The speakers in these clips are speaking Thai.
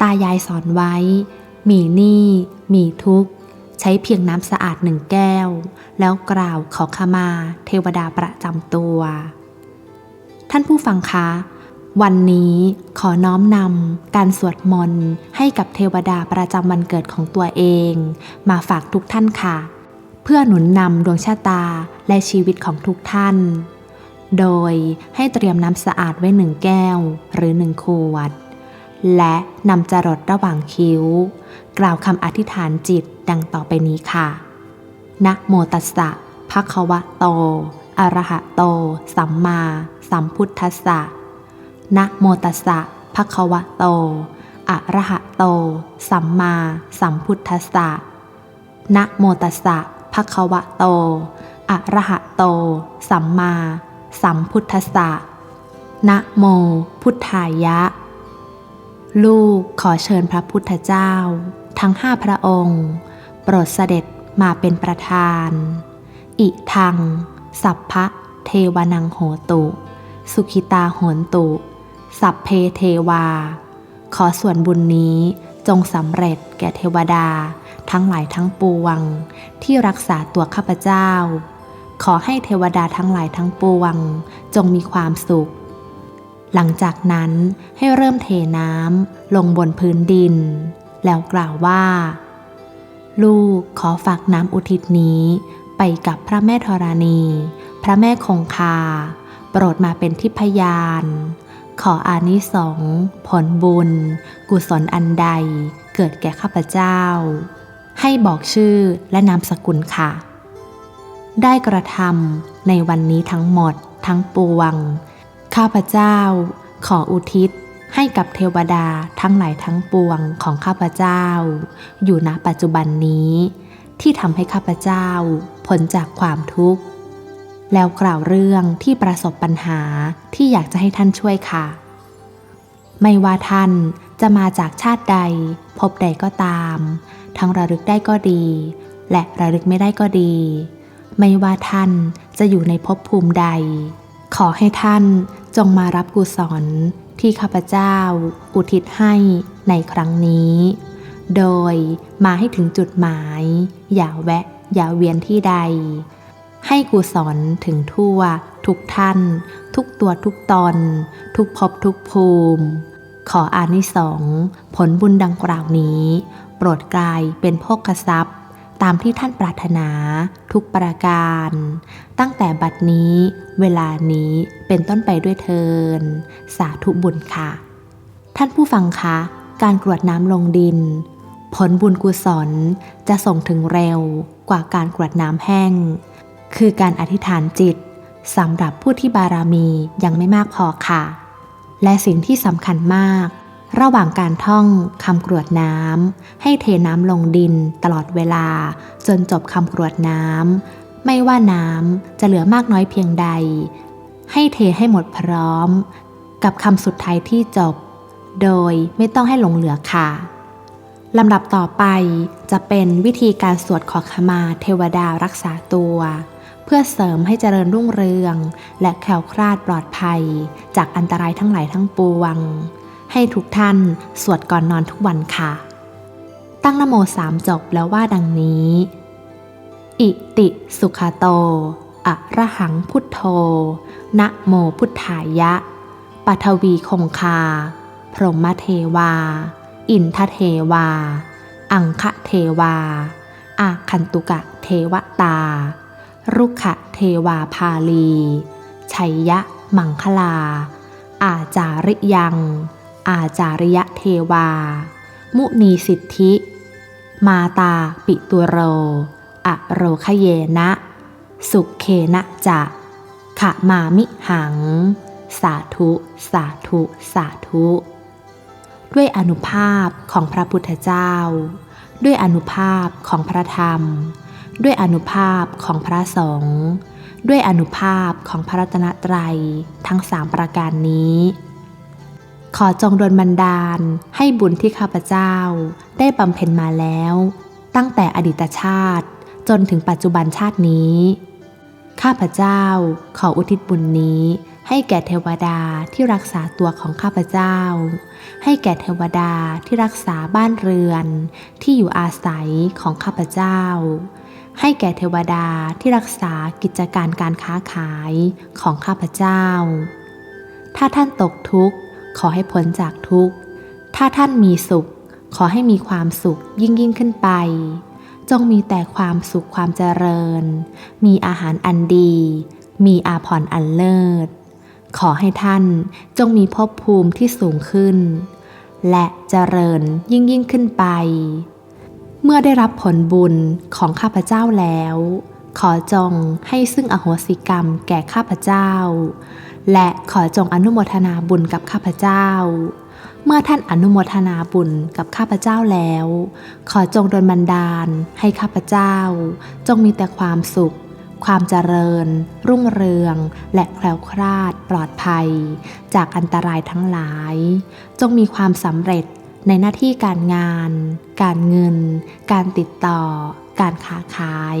ตายายสอนไว้ มีหนี้มีทุกข์ ใช้เพียงน้ำสะอาดหนึ่งแก้ว แล้วกล่าวขอขมาเทวดาประจำตัว ท่านผู้ฟังคะ วันนี้ขอน้อมนำการสวดมนต์ให้กับเทวดาประจำวันเกิดของตัวเอง มาฝากทุกท่านค่ะ เพื่อหนุนนำดวงชะตาและชีวิตของทุกท่านโดยให้เตรียมน้ำสะอาดไว้หนึ่งแก้วหรือหนึ่งขวด และนำจรดระหว่างคิ้ว กล่าวคำอธิษฐานจิตดังต่อไปนี้ค่ะ นะโมตัสสะภะคะวะโต อะระหะโต สัมมา สัมพุทธัสสะ นะโมตัสสะภะคะวะโต อะระหะโต สัมมา สัมพุทธัสสะ นะโมตัสสะภะคะวะโต อะระหะโต สัมมา สัมพุทธัสสะ นะโม พุทธายะ ลูกขอเชิญพระพุทธเจ้า ทั้งห้าพระองค์ โปรดเสด็จมาเป็นประธาน อิทัง สัพพะเทวนังโหตุ สุขิตาโหนตุ สัพเพเทวา ขอส่วนบุญนี้จงสำเร็จแก่เทวดา ทั้งหลายทั้งปวง ที่รักษาตัวข้าพเจ้า ขอให้เทวดาทั้งหลายทั้งปวง จงมีความสุข หลังจากนั้นให้เริ่มเทน้ำลงบนพื้นดิน แล้วกล่าวว่า ลูกขอฝากน้ำอุทิศนี้ไปกับพระแม่ธรณี พระแม่คงคา โปรดมาเป็นทิพยาน ขออานิสงส์ผลบุญ กุศลอันใดเกิดแก่ข้าพเจ้า ให้บอกชื่อและนามสกุลค่ะ ได้กระทำในวันนี้ทั้งหมดทั้งปวง ข้าพเจ้า ขออุทิศให้กับเทวดาทั้งหลายทั้งปวงของข้าพเจ้า อยู่ณปัจจุบันนี้ ที่ทำให้ข้าพเจ้าพ้นจากความทุกข์ แล้วกล่าวเรื่องที่ประสบปัญหาที่อยากจะให้ท่านช่วยค่ะ ไม่ว่าท่านจะมาจากชาติใด พบใดก็ตาม ทั้งระลึกได้ก็ดี และระลึกไม่ได้ก็ดี ไม่ว่าท่านจะอยู่ในภพภูมิใด ขอให้ท่าน จงมารับกุศลที่ข้าพเจ้า อุทิศให้ในครั้งนี้ โดยมาให้ถึงจุดหมาย อย่าแวะ อย่าเวียนที่ใด ให้กุศลถึงทั่ว ทุกท่าน ทุกตัวทุกตน ทุกภพทุกภูมิ ขออานิสงส์ผลบุญดังกล่าวนี้ โปรดกลายเป็นโภคทรัพย์ ตามที่ท่านปรารถนา ทุกประการ ตั้งแต่บัดนี้ เวลานี้เป็นต้นไปด้วยเทิน สาธุบุญค่ะ ท่านผู้ฟังคะ การกรวดน้ำลงดิน ผลบุญกุศลจะส่งถึงเร็วกว่าการกรวดน้ำแห้ง คือการอธิษฐานจิตสำหรับผู้ที่บารมียังไม่มากพอค่ะ และสิ่งที่สำคัญมาก ระหว่างการท่องคำกรวดน้ำให้เทน้ำลงดินตลอดเวลา จนจบคำกรวดน้ำไม่ว่าน้ำจะเหลือมากน้อยเพียงใด ให้เทให้หมดพร้อม กับคำสุดท้ายที่จบ โดยไม่ต้องให้หลงเหลือค่ะลำดับต่อไปจะเป็นวิธีการสวดขอขมาเทวดารักษาตัว เพื่อเสริมให้เจริญรุ่งเรือง และแคล้วคลาดปลอดภัย จากอันตรายทั้งหลายทั้งปวง ให้ทุกท่านสวดก่อนนอนทุกวันค่ะ ตั้งนโมสามจบแล้วว่าดังนี้ อิติสุขโต อะระหังพุทโธ นะโมพุทธายะ ปัทวีคงคา พรหมเทวา อินทเทวา อังคะเทวา อาคันตุกะเทวตา รุขะเทวาพาลี ชัยยะมังคลา อาจาริยัง อาจาริยเทวา มุนีสิทธิ มาตาปิตุโร อโรคเยนะ สุเคนะจะขะมามิหัง สาธุ สาธุ สาธุ ด้วยอนุภาพของพระพุทธเจ้า ด้วยอนุภาพของพระธรรม ด้วยอนุภาพของพระสงฆ์ด้วยอนุภาพของพระรัตนตรัยทั้งสามประการนี้ ขอจงดลบันดาลให้บุญที่ข้าพเจ้า ได้บำเพ็ญมาแล้ว ตั้งแต่อดีตชาติจนถึงปัจจุบันชาตินี้ ข้าพเจ้าขออุทิศบุญนี้ให้แก่เทวดาที่รักษาตัวของข้าพเจ้า ให้แก่เทวดาที่รักษาบ้านเรือน ที่อยู่อาศัยของข้าพเจ้า ให้แก่เทวดาที่รักษากิจการการค้าขายของข้าพเจ้า ถ้าท่านตกทุกข์ ขอให้พ้นจากทุกข์ ถ้าท่านมีสุข ขอให้มีความสุขยิ่งยิ่งขึ้นไป จงมีแต่ความสุขความเจริญ มีอาหารอันดี มีอาภรณ์อันเลิศ ขอให้ท่านจงมีภพภูมิที่สูงขึ้น และเจริญยิ่งยิ่งขึ้นไป เมื่อได้รับผลบุญของข้าพเจ้าแล้ว ขอจงให้ซึ่งอโหสิกรรมแก่ข้าพเจ้า และขอจงอนุโมทนาบุญกับข้าพเจ้า เมื่อท่านอนุโมทนาบุญกับข้าพเจ้าแล้ว ขอจงดลบันดาลให้ข้าพเจ้า จงมีแต่ความสุข ความเจริญ รุ่งเรือง และแคล้วคลาดปลอดภัย จากอันตรายทั้งหลาย จงมีความสำเร็จในหน้าที่การงาน การเงิน การติดต่อ การค้าขาย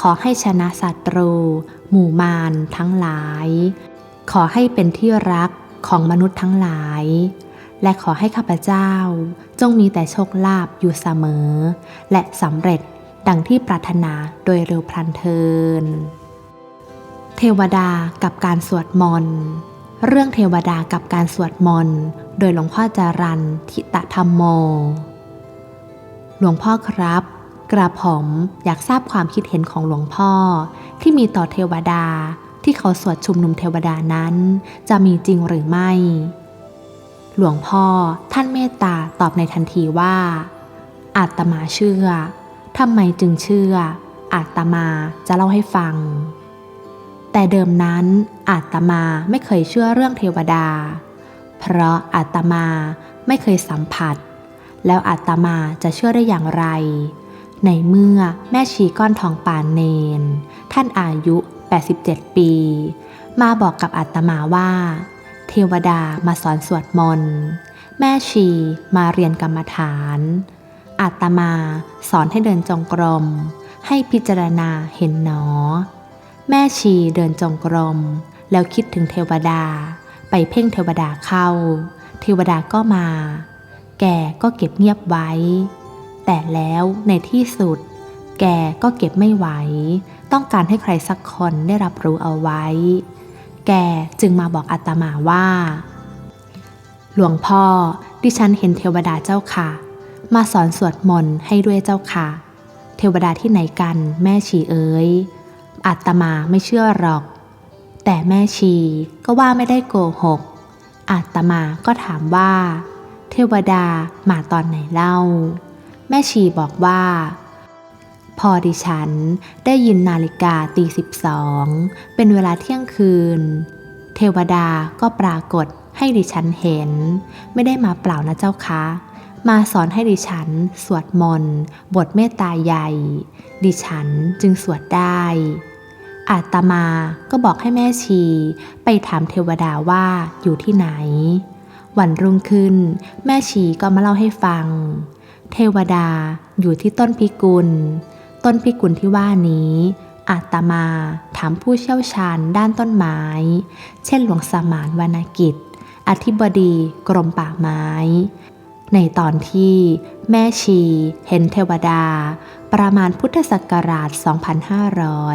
ขอให้ชนะศัตรู หมู่มารทั้งหลาย ขอให้เป็นที่รักของมนุษย์ทั้งหลาย และขอให้ข้าพเจ้า จงมีแต่โชคลาภอยู่เสมอ และสำเร็จดังที่ปรารถนาโดยเร็วพลันเทิน เทวดากับการสวดมนต์ เรื่องเทวดากับการสวดมนต์ โดยหลวงพ่อจารันทิตธรรมโม หลวงพ่อครับ กระผมอยากทราบความคิดเห็นของหลวงพ่อที่มีต่อเทวดา ที่เขาสวดชุมนุมเทวดานั้น จะมีจริงหรือไม่ หลวงพ่อท่านเมตตาตอบในทันทีว่า อาตมาเชื่อทำไมจึงเชื่อ อาตมาจะเล่าให้ฟัง แต่เดิมนั้น อาตมาไม่เคยเชื่อเรื่องเทวดา เพราะอาตมาไม่เคยสัมผัส แล้วอาตมาจะเชื่อได้อย่างไร ในเมื่อแม่ชีก้อนทองปานเนน ท่านอายุ 87 ปี มาบอกกับอาตมาว่า เทวดามาสอนสวดมนต์ แม่ชีมาเรียนกรรมฐานอาตมาสอนให้เดินจงกรม ให้พิจารณาเห็นหนอ แม่ชีเดินจงกรม แล้วคิดถึงเทวดา ไปเพ่งเทวดาเข้า เทวดาก็มา แกก็เก็บเงียบไว้ แต่แล้วในที่สุด แกก็เก็บไม่ไหว ต้องการให้ใครสักคนได้รับรู้เอาไว้ แกจึงมาบอกอาตมาว่า หลวงพ่อดิฉันเห็นเทวดาเจ้าค่ะ มาสอนสวดมนต์ให้ด้วยเจ้าค่ะ เทวดาที่ไหนกันแม่ชีเอ๋ยอาตมาไม่เชื่อหรอก แต่แม่ชีก็ว่าไม่ได้โกหก อาตมาก็ถามว่า เทวดามาตอนไหนเล่า แม่ชีบอกว่า พอดิฉันได้ยินนาฬิกาตีสิบสองเป็นเวลาเที่ยงคืน เทวดาก็ปรากฏให้ดิฉันเห็น ไม่ได้มาเปล่านะเจ้าคะ มาสอนให้ดิฉันสวดมนต์บทเมตตาใหญ่ ดิฉันจึงสวดได้ อาตมาก็บอกให้แม่ชี ไปถามเทวดาว่าอยู่ที่ไหน วันรุ่งขึ้น แม่ชีก็มาเล่าให้ฟัง เทวดาอยู่ที่ต้นพิกุล ต้นพิกุลที่ว่านี้อาตมาถามผู้เชี่ยวชาญด้านต้นไม้ เช่นหลวงสมานวรรณกิจ อธิบดีกรมป่าไม้ ในตอนที่แม่ชีเห็นเทวดา ประมาณพุทธศักราช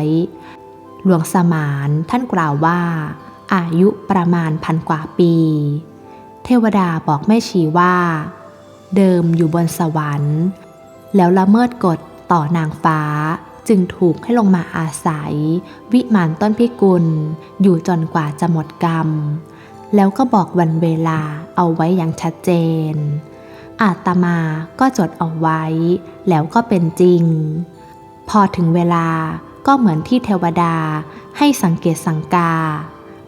2500 หลวงสมานท่านกล่าวว่า อายุประมาณพันกว่าปี เทวดาบอกแม่ชีว่า เดิมอยู่บนสวรรค์ แล้วละเมิดกฎ ต่อนางฟ้า จึงถูกให้ลงมาอาศัย วิมานต้นพิกุล อยู่จนกว่าจะหมดกรรม แล้วก็บอกวันเวลาเอาไว้อย่างชัดเจน อาตมาก็จดเอาไว้ แล้วก็เป็นจริง พอถึงเวลาก็เหมือนที่เทวดาให้สังเกตสังกา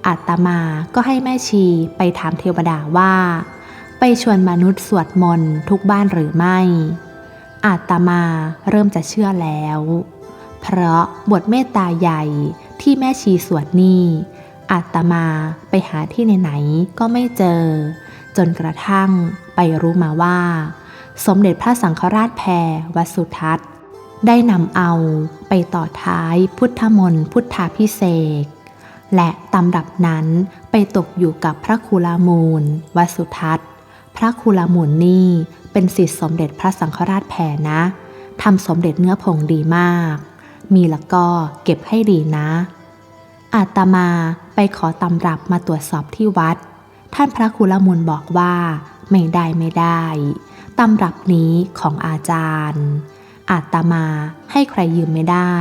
อาตมาก็ให้แม่ชีไปถามเทวดาว่า ไปชวนมนุษย์สวดมนต์ทุกบ้านหรือไม่ อาตมาเริ่มจะเชื่อแล้ว เพราะบทเมตตาใหญ่ที่แม่ชีสวดนี่อาตมาไปหาที่ไหนๆก็ไม่เจอ จนกระทั่งไปรู้มาว่า สมเด็จพระสังฆราชแพรวัดสุทัศน์ ได้นำเอาไปต่อท้ายพุทธมนต์พุทธาพิเศษและตำรับนั้นไปตกอยู่กับพระคูลามูลวสุทัศน์ พระคูลามูลนี่ เป็นศิษย์สมเด็จพระสังฆราชแผ่นะทำสมเด็จเนื้อผงดีมาก มีล้วก็เก็บให้ดีนะ อาตมาไปขอตำรับมาตรวจสอบที่วัด ท่านพระคูลมูลบอกว่า ไม่ได้ไม่ได้ตำรับนี้ของอาจารย์ อาตมาให้ใครยืมไม่ได้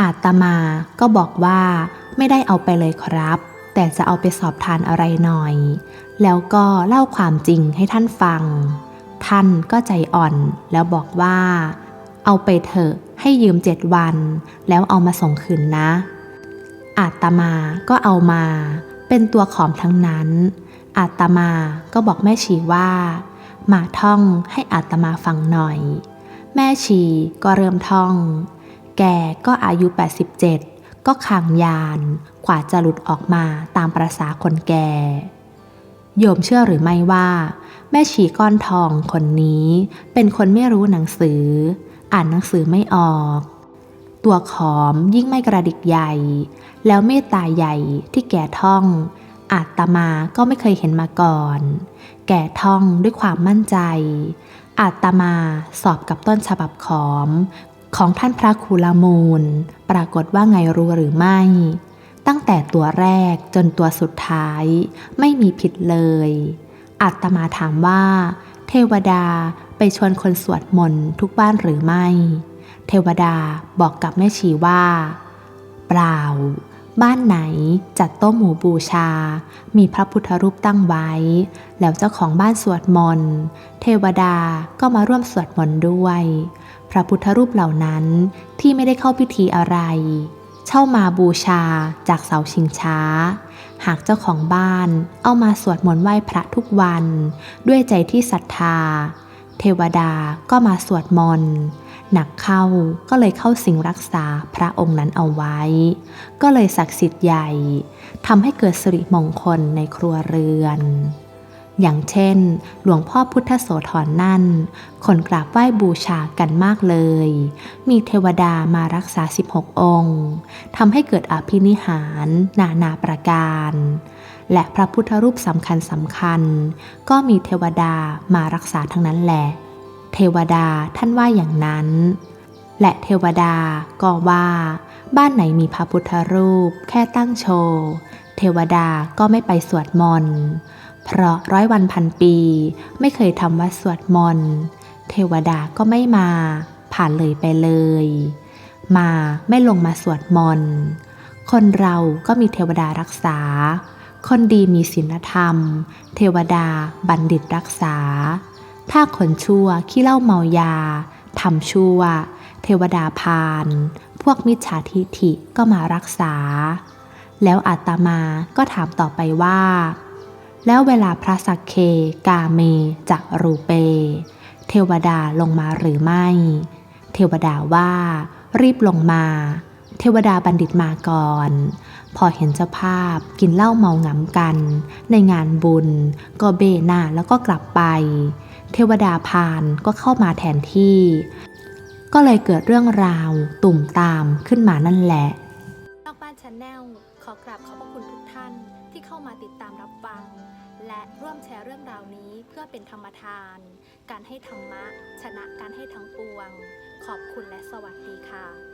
อาตมาก็บอกว่าไม่ได้เอาไปเลยครับ แต่จะเอาไปสอบทานอะไรหน่อย แล้วก็เล่าความจริงให้ท่านฟัง ท่านก็ใจอ่อนแล้วบอกว่า เอาไปเถอะให้ยืมเจ็ดวัน แล้วเอามาส่งคืนนะ อาตมาก็เอามา เป็นตัวขอมทั้งนั้น อาตมาก็บอกแม่ชีว่า มาท่องให้อาตมาฟังหน่อย แม่ชีก็เริ่มท่อง แกก็อายุ 87 ก็คางยานกว่าจะหลุดออกมาตามประษาคนแก่ โยมเชื่อหรือไม่ว่า แม่ชีก้อนทองคนนี้เป็นคนไม่รู้หนังสือ อ่านหนังสือไม่ออก ตัวขอมยิ่งไม่กระดิกใหญ่ แล้วเมตตาใหญ่ที่แก่ท่องอาตมาก็ไม่เคยเห็นมาก่อน แก่ท่องด้วยความมั่นใจ อาตมาสอบกับต้นฉบับขอม ของท่านพระคูลามูล ปรากฏว่าไงรู้หรือไม่ ตั้งแต่ตัวแรกจนตัวสุดท้าย ไม่มีผิดเลย อัตมาถามว่า เทวดาไปชวนคนสวดมนต์ทุกบ้านหรือไม่ เทวดาบอกกับแม่ชีว่า เปล่า บ้านไหนจัดโต๊ะหมู่บูชา มีพระพุทธรูปตั้งไว้ แล้วเจ้าของบ้านสวดมนต์ เทวดาก็มาร่วมสวดมนต์ด้วย พระพุทธรูปเหล่านั้นที่ไม่ได้เข้าพิธีอะไร เช่ามาบูชาจากเสาชิงช้า หากเจ้าของบ้านเอามาสวดมนต์ไหว้พระทุกวัน ด้วยใจที่ศรัทธา เทวดาก็มาสวดมนต์ หนักเข้าก็เลยเข้าสิงรักษาพระองค์นั้นเอาไว้ ก็เลยศักดิ์สิทธิ์ใหญ่ทำให้เกิดสิริมงคลในครัวเรือน อย่างเช่น หลวงพ่อพุทธโสธรนั่น คนกราบไหว้บูชากันมากเลย มีเทวดามารักษา 16 องค์ทำให้เกิดอภินิหารนานาประการ และพระพุทธรูปสำคัญสำคัญ ก็มีเทวดามารักษาทั้งนั้นแหละ เทวดาท่านว่าอย่างนั้น และเทวดาก็ว่า บ้านไหนมีพระพุทธรูป แค่ตั้งโชว์เทวดาก็ไม่ไปสวดมนต์เพราะร้อยวันพันปี ไม่เคยทำวัดสวดมนต์เทวดาก็ไม่มา ผ่านเลยไปเลย มาไม่ลงมาสวดมนต์คนเราก็มีเทวดารักษา คนดีมีศีลธรรม เทวดาบัณฑิตรักษา ถ้าคนชั่วขี้เล้าเมายาทำชั่ว เทวดาพาน พวกมิจฉาทิฐิก็มารักษา แล้วอาตมาก็ถามต่อไปว่า แล้วเวลาพระสักเคกาเมจะรูเป เทวดาลงมาหรือไม่ เทวดาว่า รีบลงมา เทวดาบัณฑิตมาก่อนพอเห็นเจ้าภาพกินเหล้าเมาหงำกัน ในงานบุญ ก็เบหน้าแล้วก็กลับไป เทวดาพานก็เข้ามาแทนที่ ก็เลยเกิดเรื่องราวตุ่มตามขึ้นมานั่นแหละนอกบ้านชาแนลขอกราบขอบพระคุณทุกท่านที่เข้ามาติดตามรับฟัง และร่วมแชร์เรื่องราวนี้เพื่อเป็นธรรมทาน การให้ธรรมะ ชนะการให้ทั้งปวง ขอบคุณและสวัสดีค่ะ